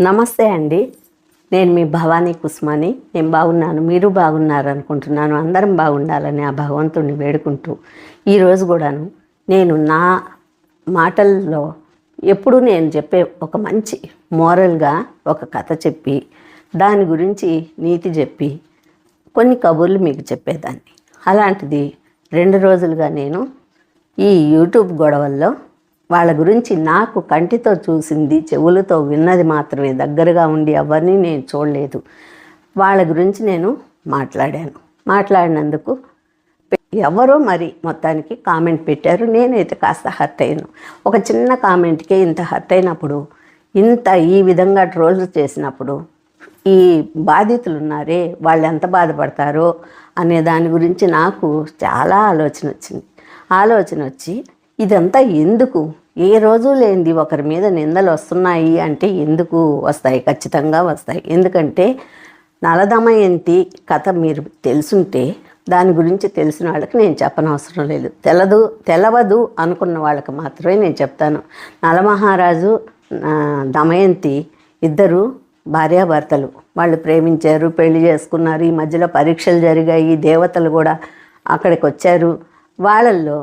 నమస్తే అండి. నేను మీ భవానీ కుస్మాని. నేను బాగున్నాను. మీరు బాగున్నారు అనుకుంటున్నాను. అందరం బాగుండాలని ఆ భగవంతుడిని వేడుకుంటూ ఈరోజు కూడాను నేను నా మాటల్లో ఎప్పుడు నేను చెప్పే ఒక మంచి మోరల్గా ఒక కథ చెప్పి దాని గురించి నీతి చెప్పి కొన్ని కబుర్లు మీకు చెప్పేదాన్ని. అలాంటిది రెండు రోజులుగా నేను ఈ యూట్యూబ్ గొడవల్లో వాళ్ళ గురించి నాకు కంటితో చూసింది చెవులతో విన్నది మాత్రమే. దగ్గరగా ఉండి ఎవరిని నేను చూడలేదు. వాళ్ళ గురించి నేను మాట్లాడాను. మాట్లాడినందుకు ఎవరో మరి మొత్తానికి కామెంట్ పెట్టారు. నేనైతే కాస్త హర్ట్ అయ్యాను. ఒక చిన్న కామెంట్కే ఇంత హర్ట్ అయినప్పుడు ఇంత ఈ విధంగా ట్రోల్స్ చేసినప్పుడు ఈ బాధితులు ఉన్నారే వాళ్ళు ఎంత బాధపడతారో అనే దాని గురించి నాకు చాలా ఆలోచన వచ్చింది. ఆలోచన వచ్చి ఇదంతా ఎందుకు? ఏ రోజు లేనిది ఒకరి మీద నిందలు వస్తున్నాయి అంటే ఎందుకు వస్తాయి? ఖచ్చితంగా వస్తాయి. ఎందుకంటే నలదమయంతి కథ మీరు తెలుసుంటే దాని గురించి తెలిసిన వాళ్ళకి నేను చెప్పనవసరం లేదు. తెలదు తెలవదు అనుకున్న వాళ్ళకి మాత్రమే నేను చెప్తాను. నలమహారాజు దమయంతి ఇద్దరు భార్యాభర్తలు. వాళ్ళు ప్రేమించారు పెళ్ళి చేసుకున్నారు ఈ మధ్యలో పరీక్షలు జరిగాయి దేవతలు కూడా అక్కడికి వచ్చారు వాళ్ళల్లో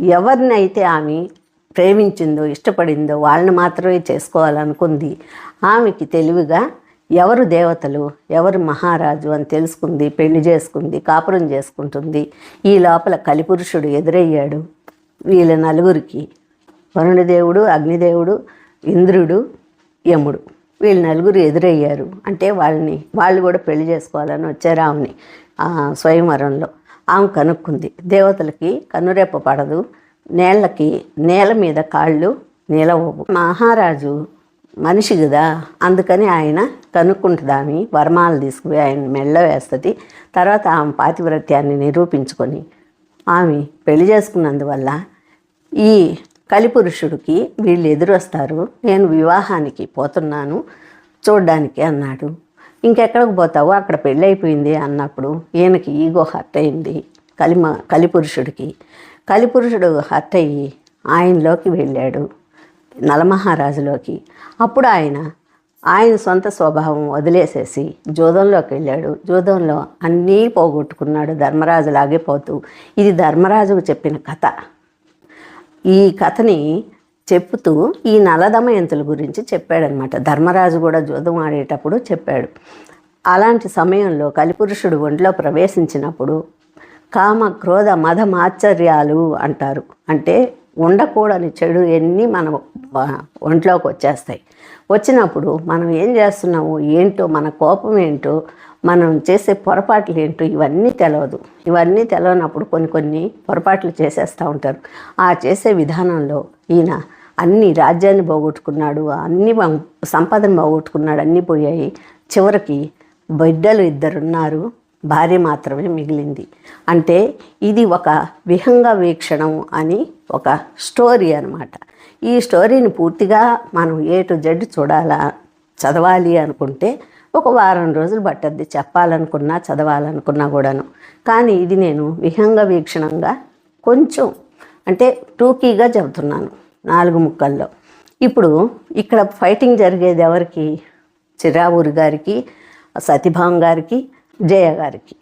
ఎవరినైతే ఆమె ప్రేమించిందో ఇష్టపడిందో వాళ్ళని మాత్రమే చేసుకోవాలనుకుంది. ఆమెకి తెలివిగా ఎవరు దేవతలు ఎవరు మహారాజు అని తెలుసుకుంది పెళ్ళి చేసుకుంది కాపురం చేసుకుంటుంది. ఈ లోపల కలిపురుషుడు ఎదురయ్యాడు. వీళ్ళ నలుగురికి వరుణదేవుడు అగ్నిదేవుడు ఇంద్రుడు యముడు. వీళ్ళు నలుగురు ఎదురయ్యారు. అంటే వాళ్ళని వాళ్ళు కూడా పెళ్ళి చేసుకోవాలని వచ్చారు ఆమెని స్వయంవరంలో. ఆమె కనుక్కుంది. దేవతలకి కనురెప్ప పడదు నేళ్ళకి నేల మీద కాళ్ళు నిలవవు. మహారాజు మనిషి కదా అందుకని ఆయన కనుక్కుంటుంది ఆమె వర్మాలు తీసుకుపోయి ఆయన మెళ్ళ వేస్తుంది తర్వాత ఆమె పాతివ్రత్యాన్ని నిరూపించుకొని ఆమె పెళ్ళి చేసుకున్నందువల్ల ఈ కలిపురుషుడికి వీళ్ళు ఎదురొస్తారు నేను వివాహానికి పోతున్నాను చూడ్డానికి అన్నాడు. ఇంకెక్కడికి పోతావు? అక్కడ పెళ్ళైపోయింది అన్నప్పుడు ఈయనకి ఈగో హర్ట్ అయింది. కలిమ కలిపురుషుడికి. కలిపురుషుడు హర్ట్ అయ్యి ఆయనలోకి వెళ్ళాడు. నలమహారాజులోకి. అప్పుడు ఆయన ఆయన సొంత స్వభావం వదిలేసేసి జూదంలోకి వెళ్ళాడు. జూదంలో అన్నీ పోగొట్టుకున్నాడు ధర్మరాజులాగే పోతూ. ఇది ధర్మరాజుకు చెప్పిన కథ. ఈ కథని చెప్పుతూ ఈ నలదమయంతుల గురించి చెప్పాడనమాట. ధర్మరాజు కూడా జూదం ఆడేటప్పుడు చెప్పాడు. అలాంటి సమయంలో కలిపురుషుడు ఒంట్లో ప్రవేశించినప్పుడు కామ క్రోధ మద మాత్సర్యాలు అంటారు. అంటే ఉండకూడని చెడు ఎన్ని మన ఒంట్లోకి వచ్చేస్తాయి. వచ్చినప్పుడు మనం ఏం చేస్తున్నాము? ఏంటో మన కోపం ఏంటో మనం చేసే పొరపాట్లు ఏంటో ఇవన్నీ తెలవదు. ఇవన్నీ తెలవనప్పుడు కొన్ని కొన్ని పొరపాట్లు చేసేస్తూ ఉంటారు. ఆ చేసే విధానంలో ఈయన అన్ని రాజ్యాన్ని పోగొట్టుకున్నాడు అన్ని సంపదను పోగొట్టుకున్నాడు అన్నీ పోయాయి. చివరికి బిడ్డలు ఇద్దరున్నారు భార్య మాత్రమే మిగిలింది. అంటే ఇది ఒక విహంగ వీక్షణం అని ఒక స్టోరీ అనమాట ఈ స్టోరీని పూర్తిగా మనం ఏ టు జెడ్ చూడాలా చదవాలి అనుకుంటే ఒక వారం రోజులు పట్టద్ది. చెప్పాలనుకున్నా చదవాలనుకున్నా కూడాను. కానీ ఇది నేను విహంగ వీక్షణంగా కొంచెం అంటే టూకీగా చెబుతున్నాను. నాలుగు ముక్కల్లో. ఇప్పుడు ఇక్కడ ఫైటింగ్ జరిగేది ఎవరికి? చిరావూరి గారికి సతీభావం గారికి జయ గారికి.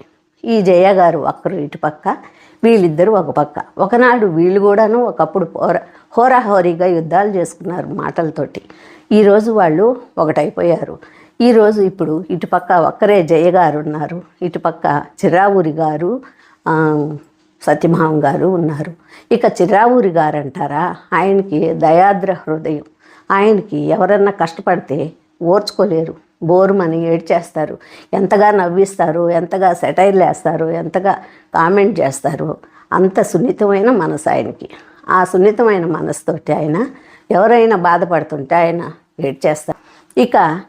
ఈ జయ గారు ఒక్కరు ఇటు పక్క వీళ్ళిద్దరూ ఒక పక్క. ఒకనాడు వీళ్ళు కూడాను ఒకప్పుడు హోర హోరాహోరీగా యుద్ధాలు చేసుకున్నారు మాటలతోటి. ఈరోజు వాళ్ళు ఒకటైపోయారు. ఈరోజు ఇప్పుడు ఇటుపక్క ఒక్కరే జయ గారు ఉన్నారు. ఇటుపక్క చిరావూరి గారు ఆ, సత్యభావం గారు ఉన్నారు. ఇక చిరావూరి గారు అంటారా ఆయనకి దయాద్ర హృదయం. ఆయనకి ఎవరన్నా కష్టపడితే ఓర్చుకోలేరు. బోరుమని ఏడ్చేస్తారు. ఎంతగా నవ్విస్తారు ఎంతగా సెటైర్లు వేస్తారు ఎంతగా కామెంట్ చేస్తారు అంత సున్నితమైన మనసు ఆయనకి. ఆ సున్నితమైన మనసుతోటి ఆయన ఎవరైనా బాధపడుతుంటే ఆయన ఏడ్చేస్తారు. ఇక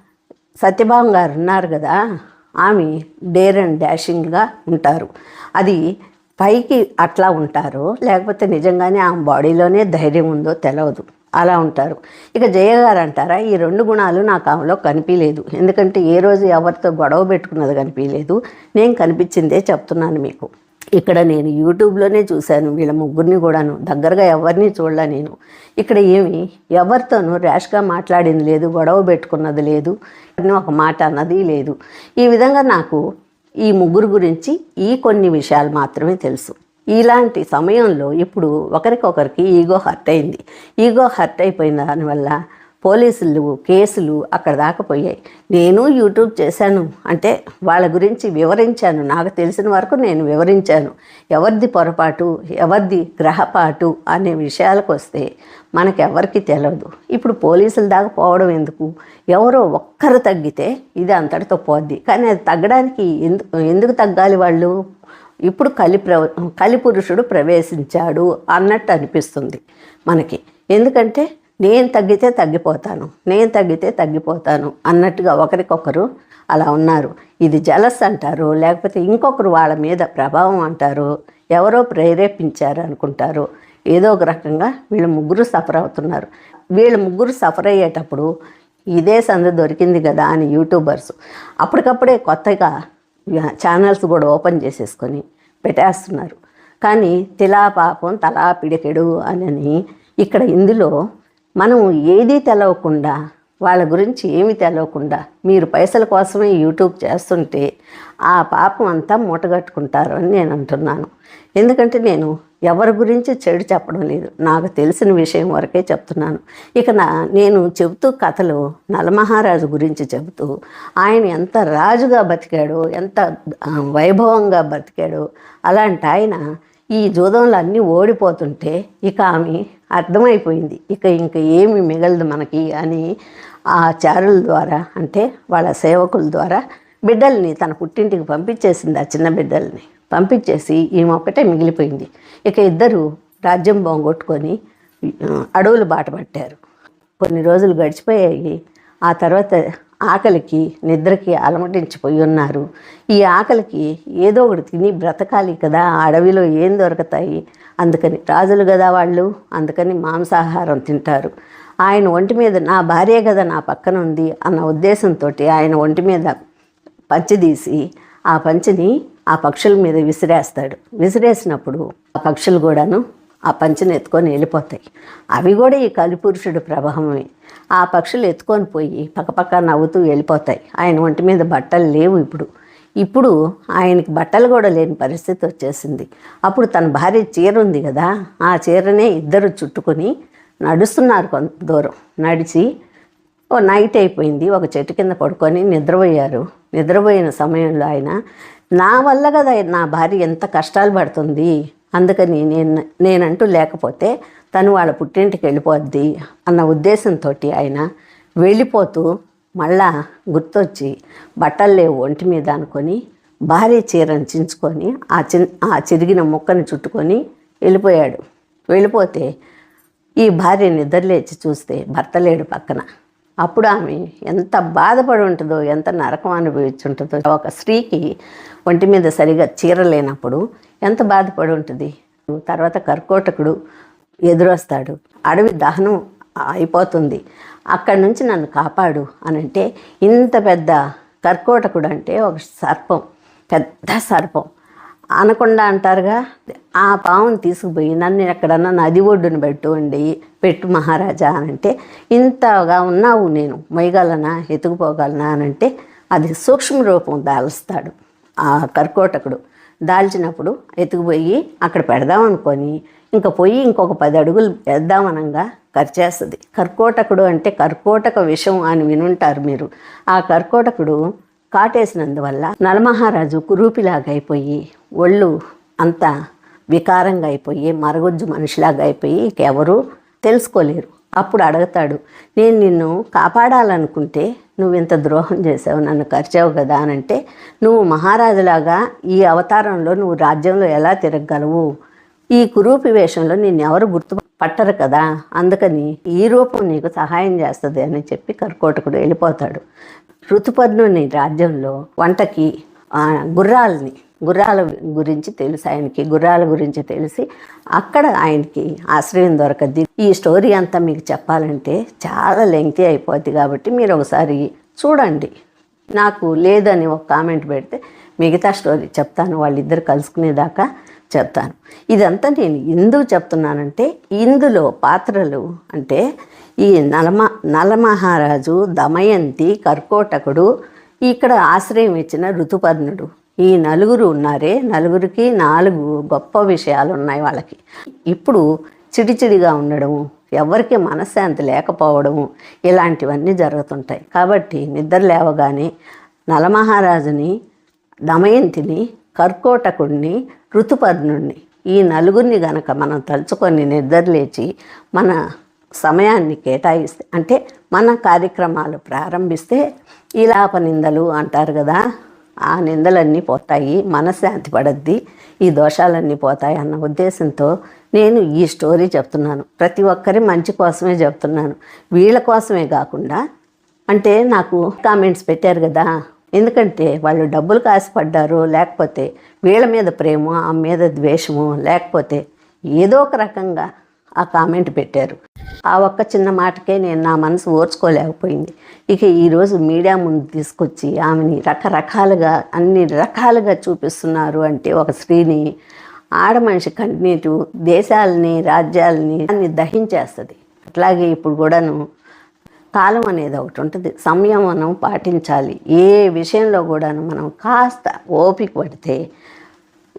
సత్యభావం గారు ఉన్నారు కదా ఆమె డేర్ అండ్ డాషింగ్గా ఉంటారు. అది పైకి అట్లా ఉంటారు లేకపోతే నిజంగానే ఆమె బాడీలోనే ధైర్యం ఉందో తెలియదు అలా ఉంటారు. ఇక జయ గారు అంటారా ఈ రెండు గుణాలు నాకు ఆమెలో కనిపించలేదు ఎందుకంటే ఏ రోజు ఎవరితో గొడవ పెట్టుకున్నది కనిపించలేదు నేను కనిపించిందే చెప్తున్నాను మీకు. ఇక్కడ నేను యూట్యూబ్లోనే చూశాను వీళ్ళ ముగ్గురిని కూడాను. దగ్గరగా ఎవరిని చూడలే నేను. ఇక్కడ ఏమి ఎవరితోనూ ర్యాష్గా మాట్లాడింది లేదు గొడవ పెట్టుకున్నది లేదు ఒక మాట అన్నది లేదు. ఈ విధంగా నాకు ఈ ముగ్గురు గురించి ఈ కొన్ని విషయాలు మాత్రమే తెలుసు. ఇలాంటి సమయంలో ఇప్పుడు ఒకరికొకరికి ఈగో హర్ట్ అయింది. ఈగో హర్ట్ అయిపోయిన దానివల్ల పోలీసులు కేసులు అక్కడ దాకా పోయాయి. నేను యూట్యూబ్ చేశాను. అంటే వాళ్ళ గురించి వివరించాను. నాకు తెలిసిన వరకు నేను వివరించాను. ఎవరిది పొరపాటు ఎవరిది గ్రహపాటు అనే విషయాలకు వస్తే మనకెవరికి తెలియదు ఇప్పుడు పోలీసుల దాకా పోవడం ఎందుకు? ఎవరో ఒక్కరు తగ్గితే ఇది అంతటితో పోద్ది. కానీ అది తగ్గడానికి ఎందుకు ఎందుకు తగ్గాలి వాళ్ళు? ఇప్పుడు కలి ప్ర కలిపురుషుడు ప్రవేశించాడు అన్నట్టు అనిపిస్తుంది మనకి. ఎందుకంటే నేను తగ్గితే తగ్గిపోతాను నేను తగ్గితే తగ్గిపోతాను అన్నట్టుగా ఒకరికొకరు అలా ఉన్నారు. ఇది జలస్ అంటారు లేకపోతే ఇంకొకరు వాళ్ళ మీద ప్రభావం అంటారు ఎవరో ప్రేరేపించారు అనుకుంటారు. ఏదో ఒక రకంగా వీళ్ళు ముగ్గురు సఫర్ అవుతున్నారు. వీళ్ళు ముగ్గురు సఫర్ అయ్యేటప్పుడు ఇదే సంద దొరికింది కదా అని యూట్యూబర్స్ అప్పటికప్పుడే కొత్తగా ఛానల్స్ కూడా ఓపెన్ చేసేసుకొని పెట్టేస్తున్నారు. కానీ తిలా పాపం తలా పిడికెడు అని ఇక్కడ ఇందులో మనం ఏదీ తెలవకుండా వాళ్ళ గురించి ఏమి తెలవకుండా మీరు పైసల కోసమే యూట్యూబ్ చేస్తుంటే ఆ పాపం అంతా మూటగట్టుకుంటారు అని నేను అంటున్నాను. ఎందుకంటే నేను ఎవరి గురించి చెడు చెప్పడం లేదు. నాకు తెలిసిన విషయం వరకే చెప్తున్నాను. ఇక నా నేను చెబుతూ కథలు నలమహారాజు గురించి చెబుతూ ఆయన ఎంత రాజుగా బతికాడో ఎంత వైభవంగా బతికాడో అలాంటి ఆయన ఈ జూదంలో అన్నీ ఓడిపోతుంటే ఇక ఆమె అర్థమైపోయింది. ఇక ఇంక ఏమి మిగలదు మనకి అని ఆ చారుల ద్వారా అంటే వాళ్ళ సేవకుల ద్వారా బిడ్డల్ని తన పుట్టింటికి పంపించేసింది ఆ చిన్న బిడ్డల్ని. పంపించేసి ఈమె ఒక్కటే మిగిలిపోయింది. ఇక ఇద్దరు రాజ్యం బొంగొట్టుకొని అడవులు బాట పట్టారు. కొన్ని రోజులు గడిచిపోయాయి. ఆ తర్వాత ఆకలికి నిద్రకి అలమటించిపోయి ఉన్నారు. ఈ ఆకలికి ఏదో ఒకటి తిని బ్రతకాలి కదా ఆ అడవిలో ఏం దొరుకుతాయి? అందుకని రాజులు కదా వాళ్ళు అందుకని మాంసాహారం తింటారు. ఆయన ఒంటి మీద నా భార్య కదా నా పక్కన ఉంది అన్న ఉద్దేశంతో ఆయన ఒంటి మీద పంచి తీసి ఆ పంచిని ఆ పక్షుల మీద విసిరేస్తాడు. విసిరేసినప్పుడు ఆ పక్షులు కూడాను ఆ పంచను ఎత్తుకొని వెళ్ళిపోతాయి. అవి కూడా ఈ కలిపురుషుడు ప్రభావమే. ఆ పక్షులు ఎత్తుకొని పోయి పక్కపక్క నవ్వుతూ వెళ్ళిపోతాయి. ఆయన ఒంటి మీద బట్టలు లేవు ఇప్పుడు. ఇప్పుడు ఆయనకి బట్టలు కూడా లేని పరిస్థితి వచ్చేసింది. అప్పుడు తన భార్య చీర ఉంది కదా ఆ చీరనే ఇద్దరు చుట్టుకొని నడుస్తున్నారు కొంత దూరం. నడిచి ఓ నైట్ అయిపోయింది. ఒక చెట్టు కింద పడుకొని నిద్రపోయారు. నిద్రపోయిన సమయంలో ఆయన నా వల్ల కదా నా భార్య ఎంత కష్టాలు పడుతుంది? అందుకని నేను నేనంటూ లేకపోతే తను వాళ్ళ పుట్టింటికి వెళ్ళిపోద్ది అన్న ఉద్దేశంతో ఆయన వెళ్ళిపోతూ మళ్ళా గుర్తొచ్చి బట్టలు లేవు ఒంటి మీద అనుకొని భార్య చీరను చించుకొని ఆ చి ఆ చిరిగిన ముక్కను చుట్టుకొని వెళ్ళిపోయాడు. వెళ్ళిపోతే ఈ భార్య నిద్రలేచి చూస్తే భర్త లేడు పక్కన. అప్పుడు ఆమె ఎంత బాధపడి ఉంటుందో ఎంత నరకం అనుభవించి ఉంటుందో ఒక స్త్రీకి ఒంటి మీద సరిగా చీర లేనప్పుడు ఎంత బాధపడి ఉంటుంది. తర్వాత కర్కోటకుడు ఎదురొస్తాడు. అడవి దహనం అయిపోతుంది. అక్కడి నుంచి నన్ను కాపాడు అని అంటే ఇంత పెద్ద కర్కోటకుడు అంటే ఒక సర్పం పెద్ద సర్పం. అనకుండా అంటారుగా ఆ పావును తీసుకుపోయి నన్ను ఎక్కడన్నా నది ఒడ్డున పెట్టుండి పెట్టు మహారాజా అని అంటే ఇంతగా ఉన్నావు నేను మొయ్యగలనా ఎత్తుకుపోగలనా అని అంటే అది సూక్ష్మ రూపం దాల్స్తాడు ఆ కర్కోటకుడు. దాల్చినప్పుడు ఎత్తుకుపోయి అక్కడ పెడదాం అనుకొని ఇంకా పోయి ఇంకొక పది అడుగులు వేద్దామనంగా ఖర్చేస్తుంది కర్కోటకుడు అంటే కర్కోటక విషం అని వినుంటారు మీరు. ఆ కర్కోటకుడు కాటేసినందువల్ల నలమహారాజు కురూపిలాగా అయిపోయి ఒళ్ళు అంతా వికారంగా అయిపోయి మరగొజ్జు మనిషిలాగా అయిపోయి ఎవరు తెలుసుకోలేరు. అప్పుడు అడుగుతాడు నేను నిన్ను కాపాడాలనుకుంటే నువ్వు ఇంత ద్రోహం చేసావు నన్ను ఖర్చావు కదా అని అంటే నువ్వు మహారాజులాగా ఈ అవతారంలో నువ్వు రాజ్యంలో ఎలా తిరగగలవు? ఈ కురూపి వేషంలో నిన్ను ఎవరు గుర్తు పట్టరు కదా అందుకని ఈ రూపం నీకు సహాయం చేస్తుంది అని చెప్పి కర్కోటకుడు వెళ్ళిపోతాడు. ఋతుపర్ణుని రాజ్యంలో వంటకి గుర్రాలని గుర్రాల గురించి తెలుసు ఆయనకి గుర్రాల గురించి తెలిసి. అక్కడ ఆయనకి ఆశ్రయం దొరకద్ది. ఈ స్టోరీ అంతా మీకు చెప్పాలంటే చాలా లెంగ్తీ అయిపోద్ది కాబట్టి మీరు ఒకసారి చూడండి. నాకు లేదని ఒక కామెంట్ పెడితే మిగతా స్టోరీ చెప్తాను వాళ్ళిద్దరు కలుసుకునేదాకా చెప్తాను. ఇదంతా నేను ఎందుకు చెప్తున్నానంటే ఇందులో పాత్రలు అంటే ఈ నలమ నలమహారాజు దమయంతి కర్కోటకుడు ఇక్కడ ఆశ్రయం ఇచ్చిన ఋతుపర్ణుడు. ఈ నలుగురు ఉన్నారే నలుగురికి నాలుగు గొప్ప విషయాలు ఉన్నాయి వాళ్ళకి. ఇప్పుడు చిడిచిడిగా ఉండడం ఎవరికి మనశ్శాంతి లేకపోవడము ఇలాంటివన్నీ జరుగుతుంటాయి. కాబట్టి నిద్ర లేవగానే నలమహారాజుని దమయంతిని కర్కోటకుణ్ణి ఋతుపర్ణుడిని ఈ నలుగురిని గనక మనం తలుచుకొని నిద్రలేచి మన సమయాన్ని కేటాయిస్తే అంటే మన కార్యక్రమాలు ప్రారంభిస్తే ఇలాప నిందలు అంటారు కదా. ఆ నిందలన్నీ పోతాయి మనశ్శాంతి పడద్ది ఈ దోషాలన్నీ పోతాయి అన్న ఉద్దేశంతో నేను ఈ స్టోరీ చెప్తున్నాను. ప్రతి ఒక్కరి మంచి కోసమే చెప్తున్నాను. వీళ్ళ కోసమే కాకుండా అంటే నాకు కామెంట్స్ పెట్టారు కదా ఎందుకంటే వాళ్ళు డబ్బులు కాసిపడ్డారు లేకపోతే వీళ్ళ మీద ప్రేమ ఆ మీద ద్వేషము లేకపోతే ఏదో ఒక రకంగా ఆ కామెంట్ పెట్టారు. ఆ ఒక్క చిన్న మాటకే నేను నా మనసు ఓర్చుకోలేకపోయింది. ఇక ఈరోజు మీడియా ముందు తీసుకొచ్చి ఆమెని రకరకాలుగా అన్ని రకాలుగా చూపిస్తున్నారు అంటే ఒక స్త్రీని ఆడ మనిషి కన్నీటు దేశాలని రాజ్యాలని అన్ని దహించేస్తుంది. అట్లాగే ఇప్పుడు కూడాను కాలం అనేది ఒకటి ఉంటుంది. సంయమనం పాటించాలి. ఏ విషయంలో కూడాను మనం కాస్త ఓపిక పడితే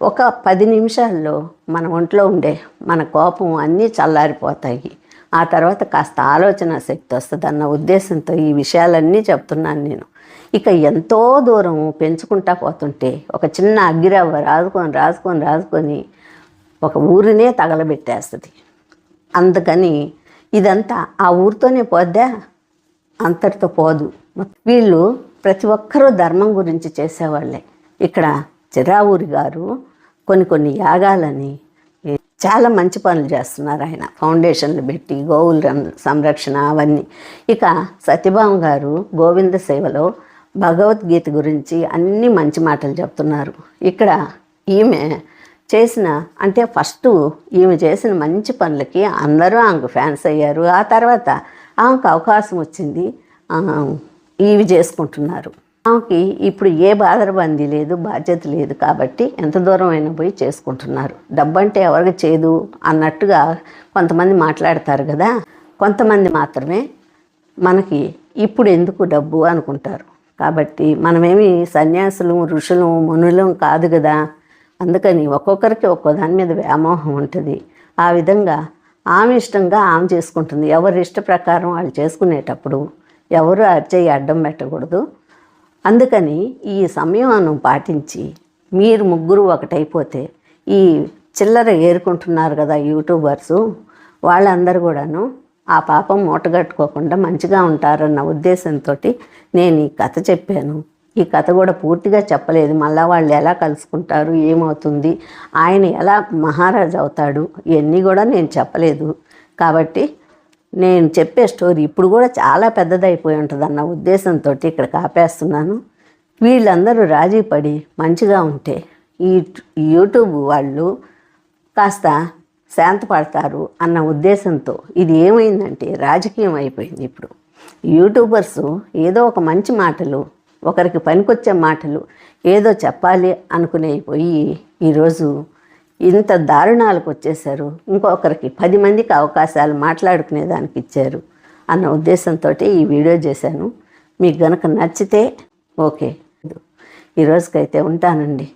ఒక పది నిమిషాల్లో మన ఒంట్లో ఉండే మన కోపం అన్నీ చల్లారిపోతాయి. ఆ తర్వాత కాస్త ఆలోచన శక్తి వస్తుంది అన్న ఉద్దేశంతో ఈ విషయాలన్నీ చెప్తున్నాను నేను. ఇక ఎంతో దూరం పెంచుకుంటా పోతుంటే ఒక చిన్న అగ్గిరవ్వ రాసుకొని రాసుకొని రాసుకొని ఒక ఊరినే తగలబెట్టేస్తుంది. అందుకని ఇదంతా ఆ ఊరితోనే పోద్దా? అంతటితో పోదు. వీళ్ళు ప్రతి ఒక్కరూ ధర్మం గురించి చేసేవాళ్ళే. ఇక్కడ చిరావూరి గారు కొన్ని కొన్ని యాగాలని చాలా మంచి పనులు చేస్తున్నారు ఆయన. ఫౌండేషన్లు పెట్టి గోవుల రం- సంరక్షణ అవన్నీ. ఇక సత్యభామ గారు గోవింద సేవలో భగవద్గీత గురించి అన్ని మంచి మాటలు చెప్తున్నారు. ఇక్కడ ఈమె చేసిన అంటే ఫస్ట్ ఈమె చేసిన మంచి పనులకి అందరూ ఆమెకు ఫ్యాన్స్ అయ్యారు. ఆ తర్వాత ఆమెకు అవకాశం వచ్చింది. ఇవి చేసుకుంటున్నారు. ఆమెకి ఇప్పుడు ఏ బాధరబంది లేదు బాధ్యత లేదు కాబట్టి ఎంత దూరం అయినా పోయి చేసుకుంటున్నారు. డబ్బంటే ఎవరికి చేదు అన్నట్టుగా కొంతమంది మాట్లాడతారు కదా. కొంతమంది మాత్రమే మనకి ఇప్పుడు ఎందుకు డబ్బు అనుకుంటారు. కాబట్టి మనమేమి సన్యాసులు ఋషులు మునులం కాదు కదా. అందుకని ఒక్కొక్కరికి ఒక్కో దాని మీద వ్యామోహం ఉంటుంది. ఆ విధంగా ఆమె ఇష్టంగా ఆమె చేసుకుంటుంది. ఎవరి ఇష్ట ప్రకారం వాళ్ళు చేసుకునేటప్పుడు ఎవరు అర్చయ్య అడ్డం పెట్టకూడదు. అందుకని ఈ సంయమనం పాటించి మీరు ముగ్గురు ఒకటైపోతే ఈ చిల్లర ఏరుకుంటున్నారు కదా యూట్యూబర్సు వాళ్ళందరూ కూడాను ఆ పాపం మూటగట్టుకోకుండా మంచిగా ఉంటారన్న ఉద్దేశంతో నేను ఈ కథ చెప్పాను. ఈ కథ కూడా పూర్తిగా చెప్పలేదు. మళ్ళీ వాళ్ళు ఎలా కలుసుకుంటారు ఏమవుతుంది ఆయన ఎలా మహారాజు అవుతాడు ఇవన్నీ కూడా నేను చెప్పలేదు. కాబట్టి నేను చెప్పే స్టోరీ ఇప్పుడు కూడా చాలా పెద్దదైపోయి ఉంటుంది అన్న ఉద్దేశంతో ఇక్కడ కాపేస్తున్నాను. వీళ్ళందరూ రాజీ పడి మంచిగా ఉంటే ఈ యూట్యూబ్ వాళ్ళు కాస్త శాంతపడతారు అన్న ఉద్దేశంతో ఇది ఏమైందంటే రాజకీయం అయిపోయింది ఇప్పుడు. యూట్యూబర్స్ ఏదో ఒక మంచి మాటలు ఒకరికి పనికొచ్చే మాటలు ఏదో చెప్పాలి అనుకునే పోయి ఈరోజు ఇంత దారుణాలకు వచ్చేసారు ఇంకొకరికి పది మందికి అవకాశాలు మాట్లాడుకునే దానికి ఇచ్చారు అన్న ఉద్దేశంతో ఈ వీడియో చేశాను. మీకు గనక నచ్చితే ఓకే. ఈరోజుకైతే ఉంటానండి.